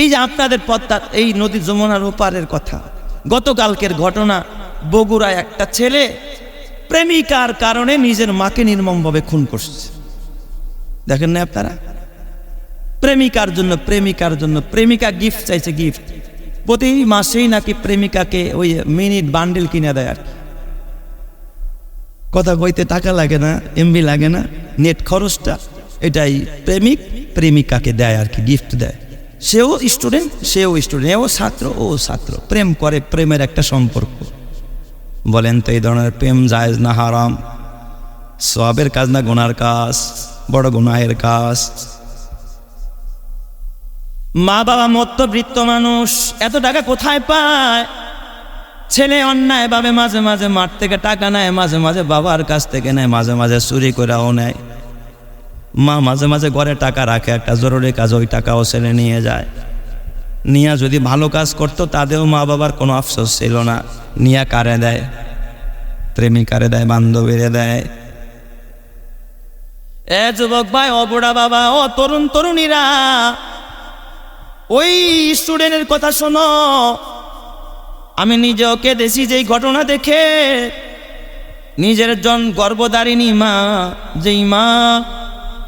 এই যে আপনাদের পদ্মা এই নদী যমুনার ওপারের কথা। গতকালকের ঘটনা, বগুড়ায় একটা ছেলে প্রেমিকার কারণে নিজের মাকে নির্মমভাবে খুন করছে। দেখেন না আপনারা? প্রেমিকার জন্য প্রেমিকার জন্য, প্রেমিকা গিফট চাইছে গিফট প্রতি মাসেই নাকি প্রেমিকাকে ওই মিনিট বান্ডেল কিনে দেয় আর কি। কথা কইতে টাকা লাগে না এমবি লাগে না নেট খরচটা, এটাই প্রেমিক প্রেমিকাকে দেয় আর কি গিফট দেয়। সেও স্টুডেন্ট সেও স্টুডেন্ট এও ছাত্র, ও ছাত্র। প্রেম করে প্রেমের একটা সম্পর্ক। বলেন তো এই ধরনের প্রেম জায়েজ না হারাম? সবের কাজ না গুনার কাজ? বড় গুনাহের কাজ? মা বাবা মধ্যবৃত্ত মানুষ, এত টাকা কোথায় পায়? ছেলে অন্যায় ভাবে মাঝে মাঝে মাঠ থেকে টাকা নেয়, মাঝে মাঝে বাবার কাছ থেকে নেয়, মাঝে মাঝে চুরি করেও নেয়। মা মাঝে মাঝে ঘরে টাকা রাখে, একটা জরুরি কাজ, ওই টাকাও ছেলে নিয়ে যায়। নিয়া যদি ভালো কাজ করতো তাদেরও মা বাবার কোনো আফসোস ছিল না। নিয়া কারে দেয়? প্রেমিকারে দেয়? বান্ধবীরে দেয়? এ যুবক ভাই, ও বুড়া বাবা, ও তরুণ তরুণীরা, ওই স্টুডেন্টের কথা শোনো। আমি নিজেও কেঁদেছি যেই ঘটনা দেখে। নিজের জন গর্ভধারিণী মা, যেই মা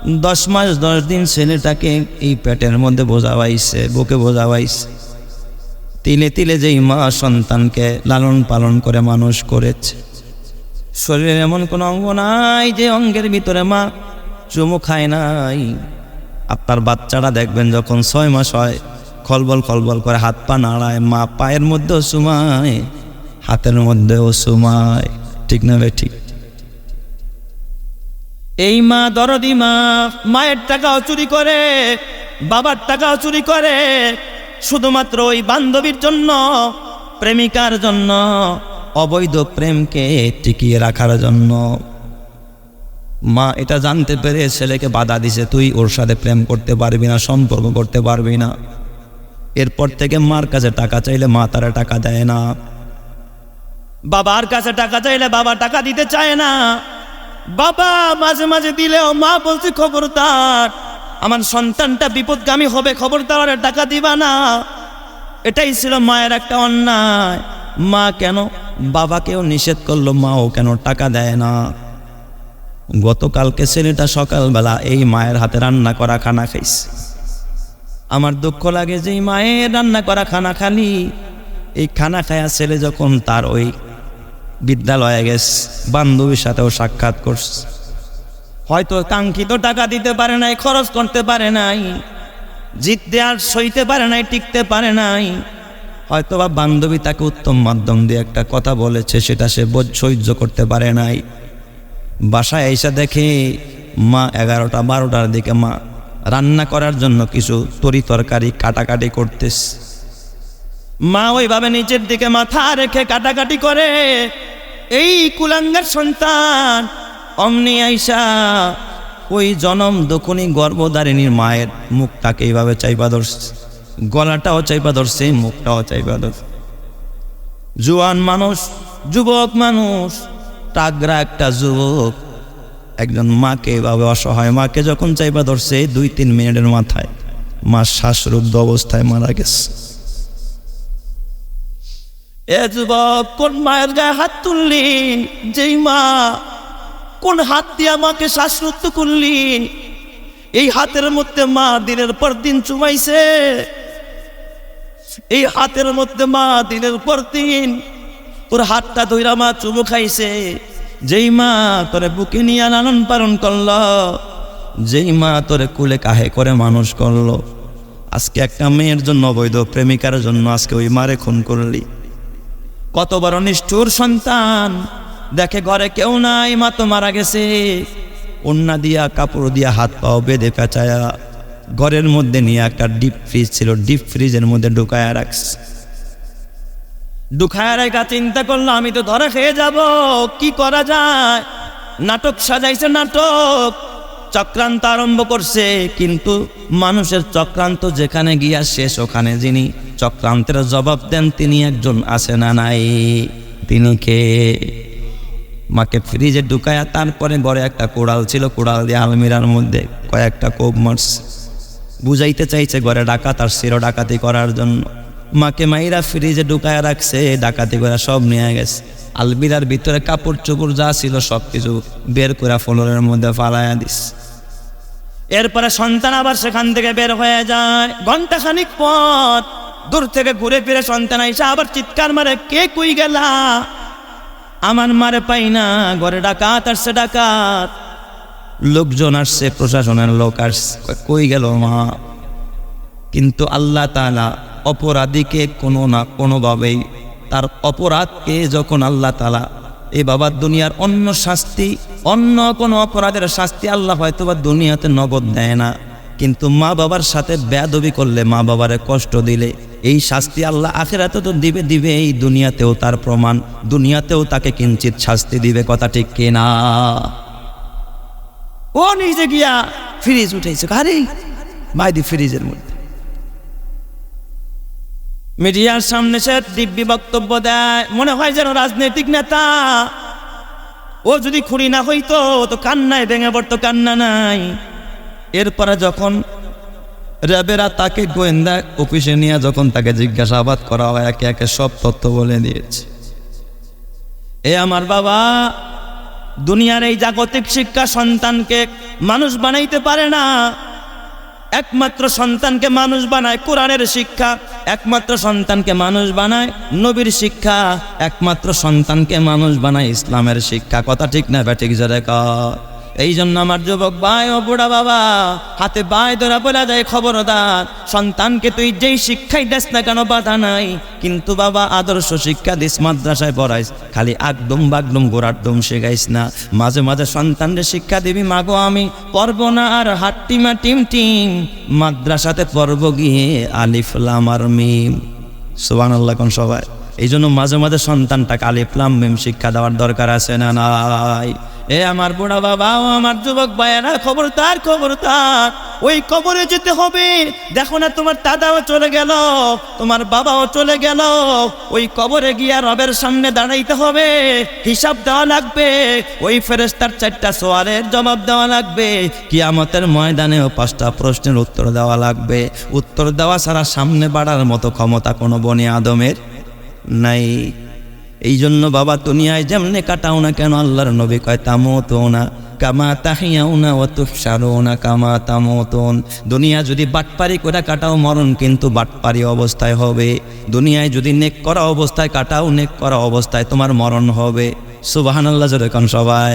দশ মাস, দশ দিন ছেলেটাকে এই পেটের মধ্যে বোঝাবাইছে, বুকে বোঝাবাইছে। তিলে তিলে যেই মা সন্তানকে লালন পালন করে মানুষ করেছে। শরীরের এমন কোনো অঙ্গ নাই যে অঙ্গের ভিতরে মা চুমু খায় নাই। আপনার বাচ্চারা দেখবেন যখন ছয় মাস হয়, খলবল খলবল করে হাত পা নাড়ায়, মা পায়ের মধ্যেও সুমায়, হাতের মধ্যেও সুমায়। ঠিক না ঠিক? এই মা দরদি মা, মায়ের টাকাও চুরি করে, বাবার টাকাও চুরি করে, শুধুমাত্র ওই বান্ধবীর জন্য, প্রেমিকার জন্য, অবৈধ প্রেমকে টিকিয়ে রাখার জন্য। মা এটা জানতে পেরে ছেলেকে বাধা দিছে, তুই ওর সাথে প্রেম করতে পারবি না, সম্পর্ক করতে পারবি না। এরপর থেকে মার কাছে টাকা চাইলে মা তারা টাকা দেয় না। বাবার কাছে টাকা চাইলে বাবা টাকা দিতে চায় না। বাবা মাঝে মাঝে দিলেও মা বলছে, খবরদার, আমার সন্তানটা বিপদগামী হবে, খবরদার টাকা দিবা না। এটাই ছিল মায়ের একটা অন্যায়। মা কেন? বাবাকেও নিষেধ করল, মাও কেন টাকা দেয় না? গতকালকে ছেলেটা সকালবেলা এই মায়ের হাতে রান্না করা খানা খাইছে। আমার দুঃখ লাগে যে মায়ের রান্না করা খানা খালি। এই খানা খায়া ছেলে যখন তার ওই বিদ্যালয়ে গেছে, বান্ধবীর সাথেও সাক্ষাৎ করছে। হয়তো কাঙ্ক্ষিত টাকা দিতে পারে নাই, খরচ করতে পারে নাই, জিততে আর সইতে পারে নাই, টিকতে পারে নাই। হয়তো বা বান্ধবী তাকে উত্তম মাধ্যম দিয়ে একটা কথা বলেছে, সেটা সে সহ্য করতে পারে নাই। বাসায় এসে দেখে মা এগারোটা বারোটার দিকে মা রান্না করার জন্য কিছু তরি তরকারি কাটাকাটি করতেছে। মা ওইভাবে নিচের দিকে মাথা রেখে কাটাকাটি করে এই কুলাঙ্গার সন্তান। অমনি আইসা ওই জনম দক্ষিণী গর্ভধারিণীর মায়ের মুখটাকে এইভাবে চাইপা ধরছে। গলাটাও চাইপা ধরছে মুখটাও চাইপা ধরছে। জুয়ান মানুষ, যুবক মানুষ টাগরা একটা যুবক। একজন মাকে এভাবে অসহায় মাকে যখন চাইবা ধরছে দুই তিন মিনিটের মাথায় মা শ্বাসরুদ্ধ অবস্থায় মারা গেছে। এ যুবক, কোন মায়ের গায়ে হাত তুললি? যেই মা, কোন হাত দিয়ে আমাকে শ্বাসরুদ্ধ করলি? এই হাতের মধ্যে মা দিনের পর দিন চুমাইছে। এই হাতের মধ্যে মা দিনের পর দিন তোর হাতটা ধইরা মা চুমু খাইছে। যেই মা তোরে বুকে নিয়ে লালন পালন করল, যেই মা তোরে কুলে কাহে করে মানুষ করল। আজকে একটা মেয়ের জন্য অবৈধ প্রেমিকার জন্য আজকে ওই মারে খুন করলি। কত বড় নিষ্ঠুর সন্তান। দেখে ঘরে কেউ নাই, মা তো মারা গেছে। অন্যা দিয়া, কাপড় দিয়া, হাত পাও বেঁধে পেঁচায়া, ঘরের মধ্যে নিয়ে একটা ডিপ ফ্রিজ ছিল, ডিপ ফ্রিজের মধ্যে ঢুকায়া রাখছে। ঢুকায়া রেখা চিন্তা করল, আমি তো ধরে খেয়ে যাব, কি করা যায়? নাটক সাজাইছে নাটক, চক্রান্ত আরম্ভ করছে, কিন্তু মানুষের চক্রান্ত যেখানে গিয়া শেষ, ওখানে যিনি চক্রান্তের জবাব দেন, তিনি একজন আছে না নাই? তিনি কে? মাকে ফ্রিজে ঢুকায়া তারপরে ঘরে একটা কোড়াল ছিল, কোড়াল দিয়ে আলমিরার মধ্যে কয়েকটা কোপ মারছে বুঝাইতে চাইছে ঘরে ডাকাত আর শিরো ডাকাতি করার জন্য। মাকে মাইরা ফ্রিজে ঢুকায়া রাখছে, ডাকাতি করে সব নিয়ে গেছে। আলমিরার ভিতরে কাপড় চোপড় যা ছিল সব কিছু বের করে ফ্লোরের মধ্যে ফালাইয়া দিস এরপরে সন্তান আবার সেখান থেকে বের হয়ে যায়। ঘণ্টা খানিক পর দূর থেকে ঘুরে ফিরে সন্তান আইসা আবার চিৎকার মারে, কে কুই গেলা? আমার মারে পাই না, ঘরে ডাকাত আসছে ডাকাত। লোকজন আসছে, প্রশাসনের লোক আসছে, কই গেল মা? কিন্তু আল্লাহ তাআলা অপরাধীকে কোনো না কোনোভাবেই, তার অপরাধকে যখন আল্লাহ তালা এই বাবার দুনিয়ার অন্য শাস্তি, অন্য কোনো অপরাধের শাস্তি আল্লাহ হয়তো বা দুনিয়াতে নগদ দেয় না। কিন্তু মা বাবার সাথে বেয়াদবি করলে মা বাবারে কষ্ট দিলে এই শাস্তি আল্লাহ আখেরাতে তো দিবে দিবে এই দুনিয়াতেও তার প্রমাণ। দুনিয়াতেও তাকে কিঞ্চিত শাস্তি দিবে, কথা ঠিক কেনা ও নিজে গিয়া ফ্রিজ উঠেছে আরে, মাইদি ফ্রিজের মধ্যে। মিডিয়ার সামনে সে দিব্যি বক্তব্য দেয়, মনে হয় যেন রাজনৈতিক নেতা। ও যদি খুঁড়ি না হইতো, তো কান্নায় ভেঙে পড়তো, কান্না নাই। এরপরে যখন র্যাবেরা তাকে গোয়েন্দা অফিসে নিয়ে যখন তাকে জিজ্ঞাসাবাদ করা হয়, একে একে সব তথ্য বলে দিয়েছে। এ আমার বাবা, দুনিয়ার এই জাগতিক শিক্ষা সন্তানকে মানুষ বানাইতে পারে না। একমাত্র সন্তানকে মানুষ বানায় কোরআনের শিক্ষা, একমাত্র সন্তানকে মানুষ বানায় নবীর শিক্ষা, একমাত্র সন্তানকে মানুষ বানায় ইসলামের শিক্ষা। কথা ঠিক না ব্যাটিক জোরে। এই জন্য আমার যুবক ভাই ও বুড়া বাবা, হাতে বাই ধরা বলা যায় খবরদার। সন্তানকে তুই যেই শিক্ষাই দেস না কেন, বাধা নাই। কিন্তু বাবা, আদর্শ শিক্ষা দিস, মাদ্রাসায় পড়াইস। খালি আগদম বাগদম গোড়ার দম শেখাইস না। মাঝে মাঝে সন্তানদের শিক্ষা দিবি মাগো আমি পড়ব না আর হাট্টিমা টিম টিম। মাদ্রাসাতে পড়ব গিয়ে আলিফ, লাম আর মিম। সুবান আল্লাহ কোন সবাই। এই জন্য মাঝে মাঝে সন্তানটাকে আলিফ মিম শিক্ষা দেওয়ার দরকার আছে না নাই? এ আমার বুড়া বাবা ও আমার যুবক ভাইয়েরা, খবর তার খবর তার। ওই কবরে যেতে হবে। দেখো না, তোমার দাদাও চলে গেল, তোমার বাবাও চলে গেল। ওই কবরে গিয়া রবের সামনে দাঁড়াইতে হবে। হিসাব দেওয়া লাগবে। ওই ফেরেস্তার চারটা সোয়ালের জবাব দেওয়া লাগবে। কিয়ামতের ময়দানেও পাঁচটা প্রশ্নের উত্তর দেওয়া লাগবে। উত্তর দেওয়া ছাড়া সামনে বাড়ার মতো ক্ষমতা কোনো বনি আদমের নাই। এই জন্য বাবা দুনিয়ায় যেমনে কাটাও না কেন আল্লাহর নবী কয় তামো তো না, কামা তাহিয়াও না অত সারো না কামা তামতন। দুনিয়া যদি বাটপারি করে কাটাও, মরণ কিন্তু বাটপারি অবস্থায় হবে। দুনিয়ায় যদি নেক করা অবস্থায় কাটাও, নেক করা অবস্থায় তোমার মরণ হবে। সুবাহান আল্লাহ যেরকম সবাই।